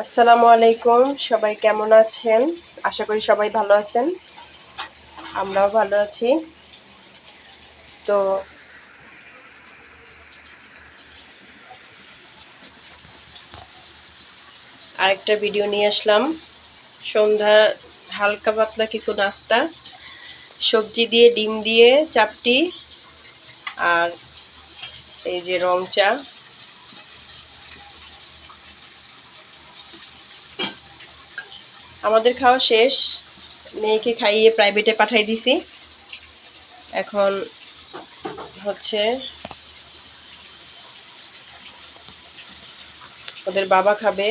আসসালামু আলাইকুম, সবাই কেমন আছেন? আশা করি সবাই ভালো আছেন। আমরাও ভালো আছি। তো আরেকটা ভিডিও নিয়ে আসলাম। সন্ধ্যার হালকা পাতলা কিছু নাস্তা, সবজি দিয়ে, ডিম দিয়ে, চাপটি, আর এই যে রং চা। আমাদের খাওয়া শেষ। মেয়েকে খাইয়ে প্রাইভেটে পাঠাই দিছি। এখন হচ্ছে ওদের বাবা খাবে।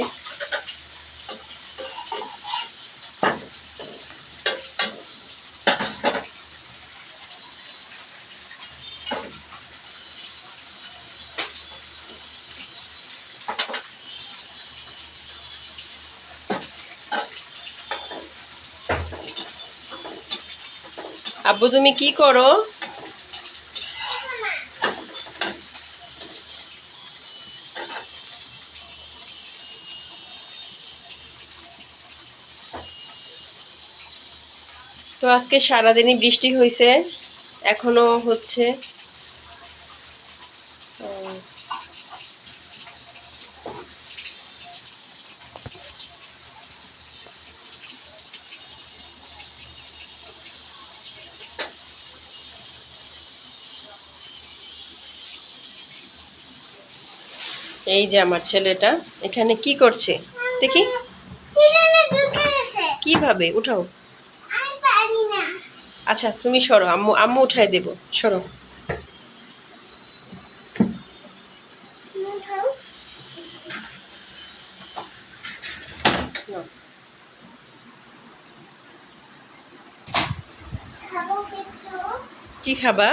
আব্বু তুমি কি করো? তো আজকে সারাদিনই বৃষ্টি হয়েছে এখনও হচ্ছে। এই যে আমার ছেলেটা এখানে কি করছে? দেখি। কীভাবে? উঠাও। আচ্ছা তুমি সরো। আম্মু আম্মু উঠাই দেব। সরো। কি খাবা?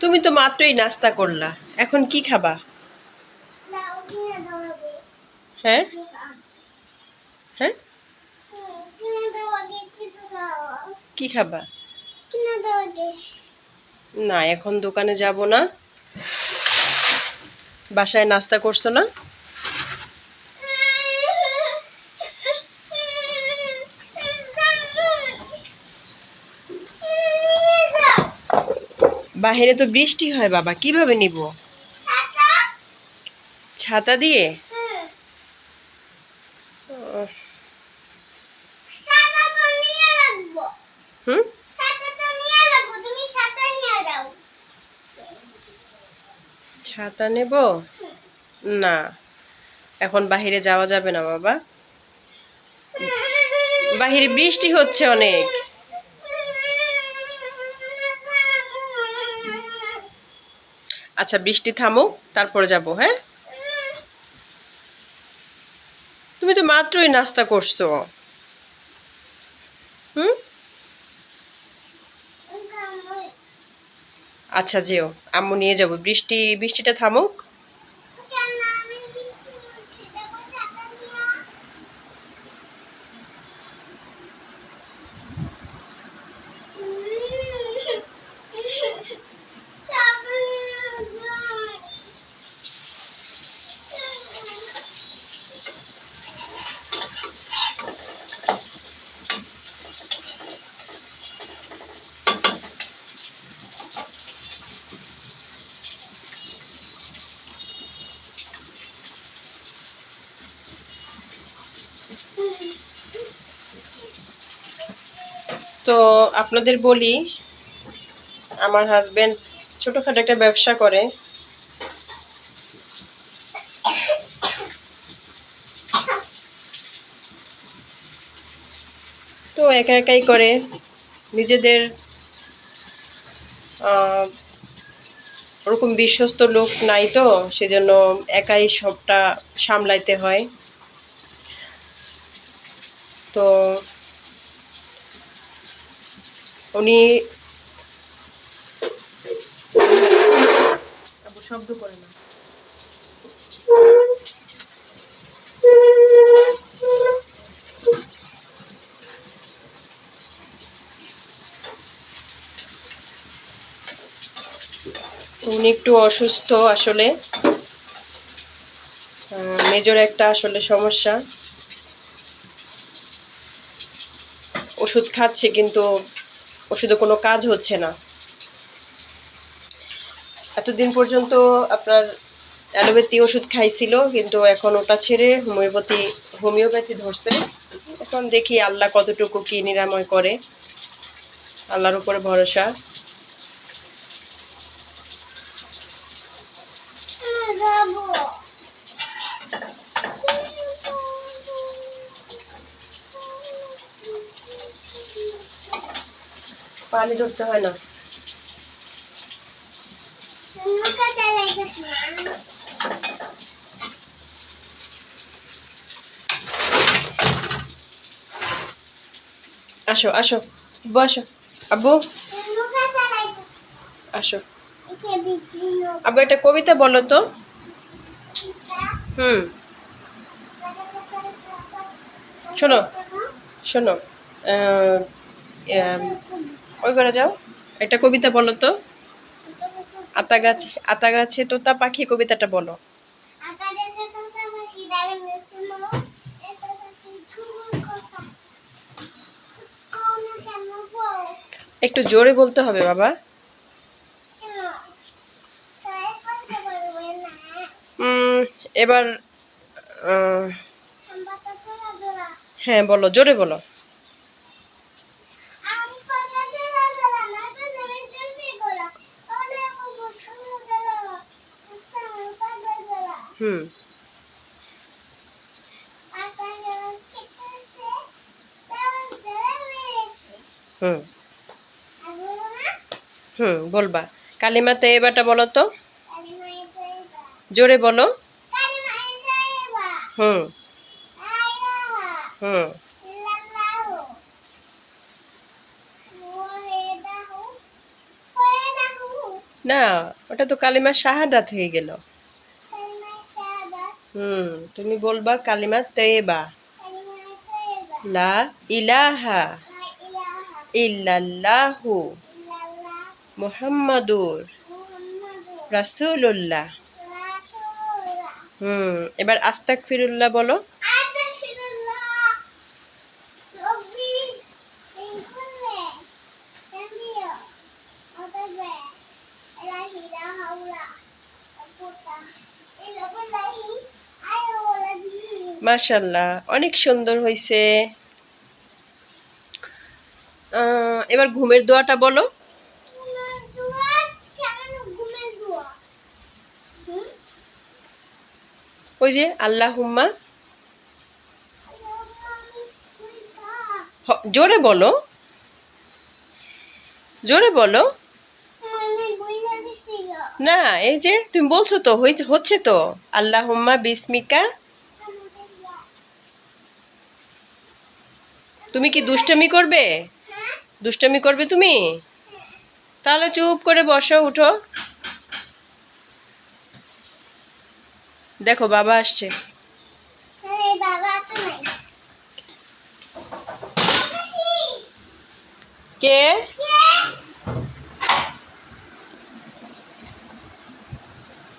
তুমি তো মাত্রই নাস্তা করলা। এখন কি খাবা? হ্যাঁ? হ্যাঁ? কি খাবা? না এখন দোকানে যাব না। বাসায় নাস্তা করছ না? বাহিরে তো বৃষ্টি হয় বাবা কীভাবে নিব? ছাতা? দিয়ে উহ, হুম ছাতা নেব? না। এখন বাহিরে যাওয়া যাবে না, বাবা। বাহিরে বৃষ্টি হচ্ছে অনেক। আচ্ছা বৃষ্টি থামুক, তারপরে যাব হ্যাঁ? তুমি তো মাত্রই নাস্তা করছ। হুম? আচ্ছা যেও। আম্মু নিয়ে যাব। বৃষ্টি বৃষ্টিটা থামুক। তো আপনাদের বলি, আমার হাজবেন্ড ছোটোখাটো একটা ব্যবসা করে। তো একা একাই করে নিজেদের ওরকম বিশ্বস্ত লোক নাই তো, সেজন্য একাই সবটা সামলাইতে হয়। তো উনি শব্দ করে না। উনি একটু অসুস্থ আসলে। মেজর একটা আসলে সমস্যা। ওষুধ খাচ্ছে কিন্তু ওষুধে কোনো কাজ হচ্ছে না। এতদিন পর্যন্ত আপনার অ্যালোপ্যাথি ওষুধ খাইছিল, কিন্তু এখন ওটা ছেড়ে হোমিওপ্যাথি হোমিওপ্যাথি ধরছে। এখন দেখি আল্লাহ কতটুকু কী নিরাময় করে। আল্লাহর উপরে ভরসা আমি যাব পানি ধরতে হয় না। আসো আসো আসো। আব্বু আসো। আব্বু, একটা কবিতা বলো তো। হুম। শোনো শোনো ওই করে যাও। একটা কবিতা বলো তো। আতা গাছ আতা গাছে তোতা পাখি কবিতাটা বলো। একটু জোরে বলতে হবে বাবা। এবার হ্যাঁ বলো জোরে বলো আম পাতা চলা চলা না তো তুমি চলবি গোলা ওলে বুবু শুরু গেল আচ্ছা পাতা চলা হুম পাতা গেল খেতেছে তারপর জলে বেরিয়েছে হুম। হুম, বলবা। কালিমাতে এবারটা বলো তো। জোরে বলো। হুম। হুম। না, ওটা তো কালিমা শাহাদাত হয়ে গেল। হুম, তুমি বলবা কালিমা তৈবা কালিমা লা ইলাহা ইল্লাল্লাহু মুহাম্মাদুর রাসূলুল্লাহ। হুম, এবার আস্তাগফিরুল্লাহ বলো। আতাফিরুল্লাহ রব্বি ইন কুল্লি তানবিয়া অতবে ইলাহি লা হাওলা আকুতা ইল্লা বিল্লাহি আইয়ুল আযীম মাশাল্লাহ অনেক সুন্দর হয়েছে এবার ঘুমের দোয়াটা বলো। ওই যে আল্লাহ হুম্মা জোরে বলো। জোরে বলো। না, এই যে, তুমি বলছো তো হচ্ছে তো। আল্লাহ হুম্মা বিসমিকা। তুমি কি দুষ্টামি করবে? দুষ্টামি করবে তুমি? তাহলে চুপ করে বসো উঠো। দেখো বাবা আসছে। কে?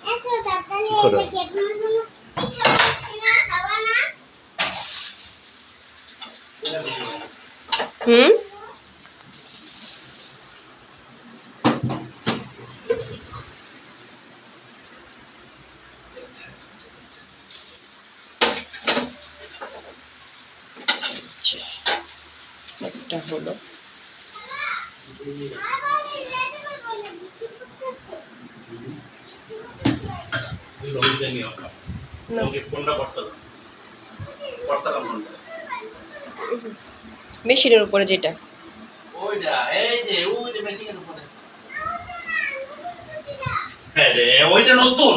এত তাড়াতাড়ি করো। এসে কি তোমার জন্য পিঠা বানাচ্ছি না খাবা না হুম আচ্ছা, একটা হলো আবার এই লেটে বলে বিক্রি করতেছে লঙ্কা নিয়ে আসলাম না লঙ্কা কোনটা করছিলাম করছিলাম কোনটা মেশিনের উপরে যেটা। ওইটা এই যে ওই মেশিনের উপরে। হ্যাঁ ওইটা নতুন।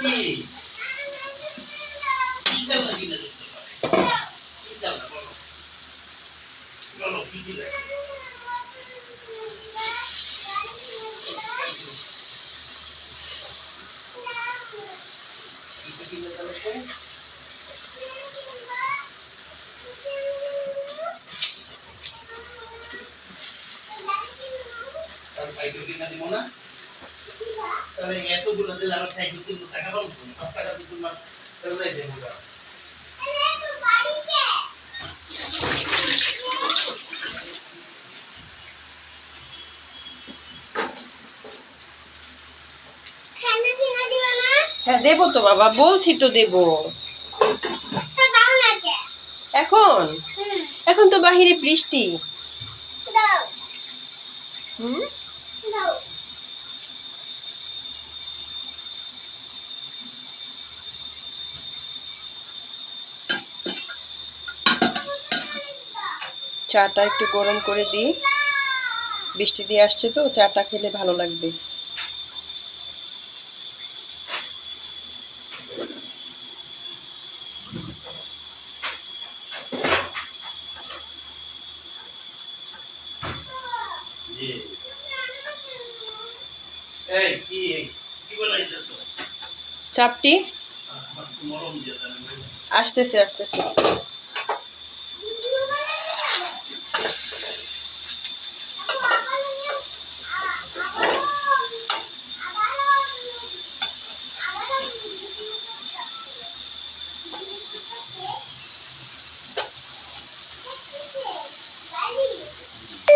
কি কি খেলনা কিনে দিতে পারে কি খেলনা বলো বলো কি কিনে কি কিনে দেবে তো? তাহলে সাইকেল কিনে দিব না তাহলে এতগুলো দিলে আমার সাইকেল কিনতে টাকা পাবো সব টাকা তো তোমার তাহলে দেবো হ্যাঁ দেবো তো বাবা বলছি তো দেবো। এখন? এখন তো বাহিরে বৃষ্টি। হুম? চাটা একটু গরম করে দিই। বৃষ্টি দিয়ে আসছে তো চাটা খেলে ভালো লাগবে। চাপটি? দেন আসতেছে আসতেছে।